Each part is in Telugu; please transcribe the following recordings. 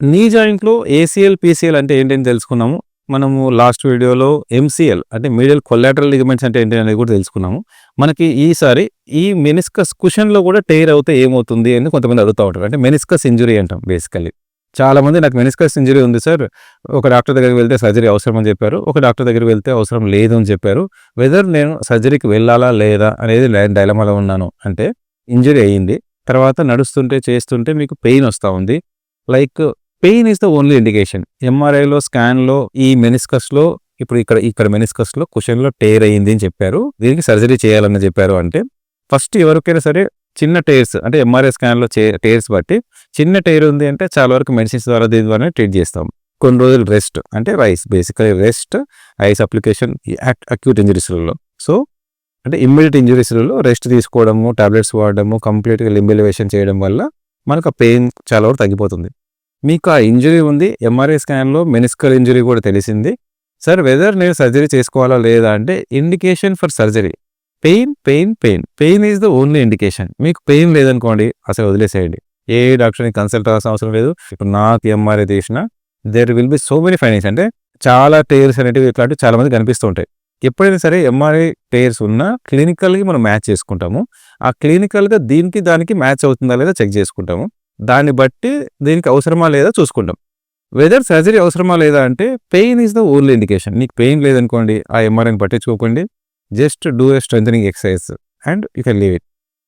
నీ జాయింట్లో ఏసీఎల్ పీసీఎల్ అంటే ఏంటని తెలుసుకున్నాము. మనము లాస్ట్ వీడియోలో ఎంసీఎల్ అంటే మీడియల్ కొలాటరల్ లిగమెంట్స్ అంటే ఏంటి అనేది కూడా తెలుసుకున్నాము. మనకి ఈసారి ఈ మెనిస్కస్ కుషన్లో కూడా టైర్ అవుతే ఏమవుతుంది అని కొంతమంది అడుగుతూ ఉంటారు. అంటే మెనిస్కస్ ఇంజురీ అంటాం బేసికల్లీ చాలా మంది నాకు మెనిస్కస్ ఇంజరీ ఉంది సార్. ఒక డాక్టర్ దగ్గరికి వెళ్తే సర్జరీ అవసరం అని చెప్పారు. ఒక డాక్టర్ దగ్గరికి వెళ్తే అవసరం లేదు అని చెప్పారు. వెదర్ నేను సర్జరీకి వెళ్ళాలా లేదా అనేది డైలమాలో ఉన్నాను. అంటే ఇంజరీ అయ్యింది. తర్వాత నడుస్తుంటే చేస్తుంటే మీకు పెయిన్ వస్తూ ఉంది. Like pain is the only indication ఎంఆర్ఐలో స్కాన్లో ఈ మెనిస్కస్లో ఇప్పుడు ఇక్కడ ఇక్కడ మెనిస్కస్లో కుషన్లో టేర్ అయ్యింది అని చెప్పారు. దీనికి సర్జరీ చేయాలని చెప్పారు అంటే ఫస్ట్ ఎవరికైనా సరే చిన్న టైర్స్ అంటే ఎంఆర్ఐ స్కాన్లో టైర్స్ బట్టి చిన్న టైర్ ఉంది అంటే చాలా వరకు మెడిసిన్స్ ద్వారా దీని ద్వారా ట్రీట్ చేస్తాం. కొన్ని రోజులు రెస్ట్ అంటే rice basically rest ice application acute ఇంజరీస్లలో so అంటే ఇమ్మీడియట్ ఇంజరీస్లలో రెస్ట్ తీసుకోవడము టాబ్లెట్స్ వాడడము కంప్లీట్గా లింబెలివేషన్ చేయడం వల్ల మనకు ఆ పెయిన్ చాలా వరకు తగ్గిపోతుంది. మీకు ఆ ఇంజరీ ఉంది ఎంఆర్ఐ స్కాన్లో మెనిస్కల్ ఇంజరీ కూడా తెలిసింది. సార్ వెదర్ నేను సర్జరీ చేసుకోవాలా లేదా అంటే indication for surgery pain pain pain pain is the only indication మీకు పెయిన్ లేదనుకోండి అసలు వదిలేసేయండి. ఏ డాక్టర్ని కన్సల్ట్ అవ్వాల్సిన అవసరం లేదు. ఇప్పుడు నాకు ఎంఆర్ఐ తీసిన there will be so many findings అంటే చాలా టైర్స్ అనేటివి ఇట్లాంటివి చాలా మంది కనిపిస్తూ ఉంటాయి. ఎప్పుడైనా సరే ఎంఆర్ఐ టైర్స్ ఉన్నా క్లినికల్గా మనం మ్యాచ్ చేసుకుంటాము. ఆ క్లినికల్గా దీనికి దానికి మ్యాచ్ అవుతుందా లేదా చెక్ చేసుకుంటాము. దాన్ని బట్టి దీనికి అవసరమా లేదా చూసుకుంటాం. వెదర్ సర్జరీ అవసరమా లేదా అంటే pain is the only indication నీకు పెయిన్ లేదనుకోండి ఆ ఎంఆర్ఐని పట్టించుకోకండి. Just do a strength exercise and you can leave it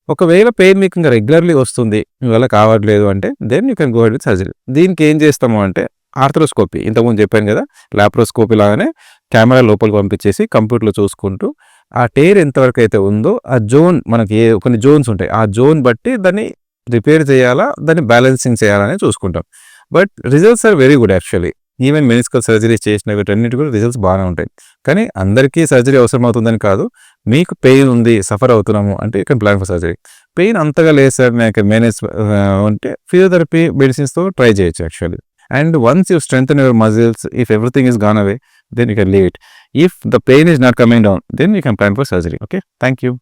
ఒకవేళ పెయిన్ మీకు ఇంకా రెగ్యులర్లీ వస్తుంది మీ వల్ల కావట్లేదు అంటే then you can go with surgery దీనికి ఏం చేస్తాము అంటే ఆర్థ్రోస్కోపీ ఇంతకుముందు చెప్పాను కదా లాప్రోస్కోపీ లాగానే కెమెరా లోపలికి పంపించేసి కంప్యూటర్లో చూసుకుంటూ ఆ టేర్ ఎంతవరకు అయితే ఉందో ఆ జోన్ మనకి ఏ కొన్ని జోన్స్ ఉంటాయి ఆ జోన్ బట్టి దాన్ని రిపేర్ చేయాలా? దాన్ని బ్యాలెన్సింగ్ చేయాలని చూసుకుంటాం. But results are very good actually. Even meniscal surgery చేసిన వీటన్నిటి కూడా రిజల్ట్స్ బాగానే ఉంటాయి. కానీ అందరికీ సర్జరీ అవసరం అవుతుందని కాదు. మీకు పెయిన్ ఉంది సఫర్ అవుతున్నాము అంటే you can plan for surgery. Pain అంతగా లేదు సార్ నాకు మేనేజ్ ఉంటే ఫిజియోథెరపీ మెడిసిన్స్తో ట్రై చేయొచ్చు actually. And once you strength your muscles if everything is gone away then you can leave it. If the pain is not coming down then you can plan for surgery okay? Thank you.